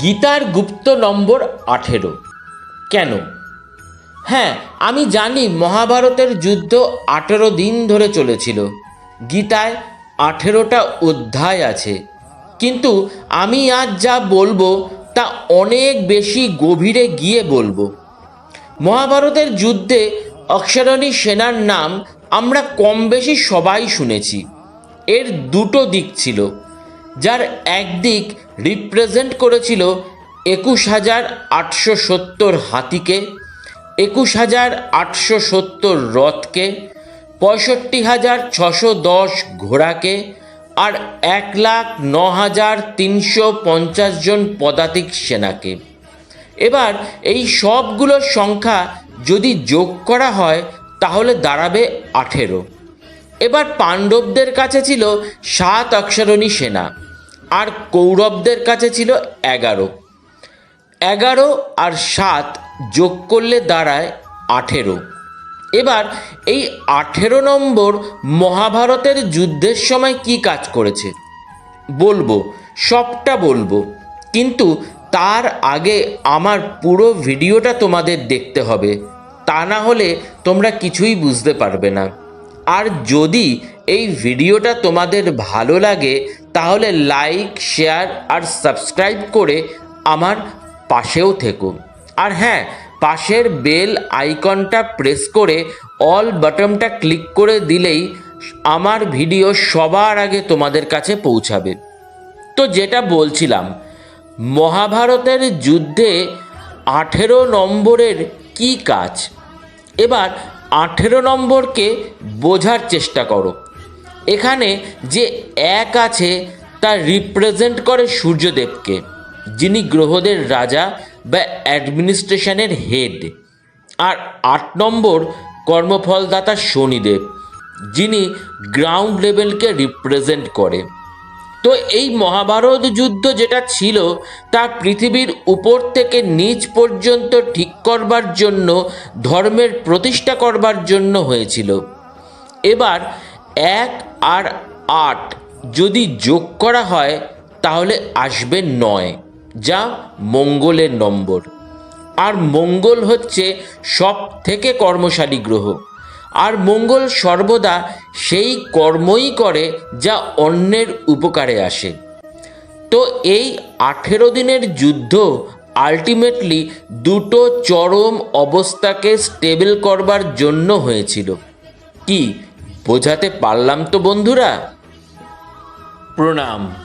গীতার গুপ্ত নম্বর আঠেরো। কেন? হ্যাঁ আমি জানি মহাভারতের যুদ্ধ আঠেরো দিন ধরে চলেছিল। গীতায় আঠেরোটা অধ্যায় আছে। কিন্তু আমি আজ যা বলব তা অনেক বেশি গভীরে গিয়ে বলব। মহাভারতের যুদ্ধে অক্ষরণী সেনার নাম আমরা কম বেশি সবাই শুনেছি। এর দুটো দিক ছিল, যার একদিক রিপ্রেজেন্ট করেছিল একুশ হাজার আটশো সত্তর হাতিকে, একুশ হাজার আটশো সত্তর রথকে, পঁয়ষট্টি হাজার ছশো দশ ঘোড়াকে আর এক লাখ ন হাজার তিনশো পঞ্চাশ জন পদাতিক সেনাকে। এবার এই সবগুলোর সংখ্যা যদি যোগ করা হয়, তাহলে দাঁড়াবে আঠেরো। এবার পাণ্ডবদের কাছে ছিল সাত অক্ষরণী সেনা। আর কৌরবদের কাছে ছিল এগারো। এগারো আর সাত যোগ করলে দাঁড়ায় আঠেরো। এবার এই আঠেরো নম্বর মহাভারতের যুদ্ধের সময় কি কাজ করেছে? বলব, সবটা বলব। কিন্তু তার আগে আমার পুরো ভিডিওটা তোমাদের দেখতে হবে। তা না হলে তোমরা কিছুই বুঝতে পারবে না। আর যদি এই ভিডিওটা তোমাদের ভালো লাগে তাহলে লাইক শেয়ার আর সাবস্ক্রাইব করে আমার পাশেও থেকো। আর হ্যাঁ পাশের বেল আইকনটা প্রেস করে অল বাটনটা ক্লিক করে দিলেই আমার ভিডিও সবার আগে তোমাদের কাছে পৌঁছাবে। তো যেটা বলছিলাম, মহাভারতের যুদ্ধে আঠেরো নম্বরের কি কাজ? এবার আঠেরো নম্বরকে বোঝার চেষ্টা করো। এখানে যে এক আছে, তা রিপ্রেজেন্ট করে সূর্যদেবকে, যিনি গ্রহদের রাজা বা অ্যাডমিনিস্ট্রেশনের হেড আর আট নম্বর কর্মফলদাতা শনিদেব, যিনি গ্রাউন্ড লেভেলকে রিপ্রেজেন্ট করে। তো এই মহাভারত যুদ্ধ যেটা ছিল, তা পৃথিবীর উপর থেকে নিচ পর্যন্ত ঠিক করবার জন্য, ধর্মের প্রতিষ্ঠা করবার জন্য হয়েছিল। এবার এক আর আট যদি যোগ করা হয়, তাহলে আসবে নয়, যা মঙ্গলের নম্বর। আর মঙ্গল হচ্ছে সব থেকে কর্মশালী গ্রহ। আর মঙ্গল সর্বদা সেই কর্মই করে যা অন্যের উপকারে আসে। তো এই আঠেরো দিনের যুদ্ধ আলটিমেটলি দুটো চরম অবস্থাকে স্টেবল করবার জন্য হয়েছিল। কি? বোঝাতে পারলাম তো বন্ধুরা। প্রণাম।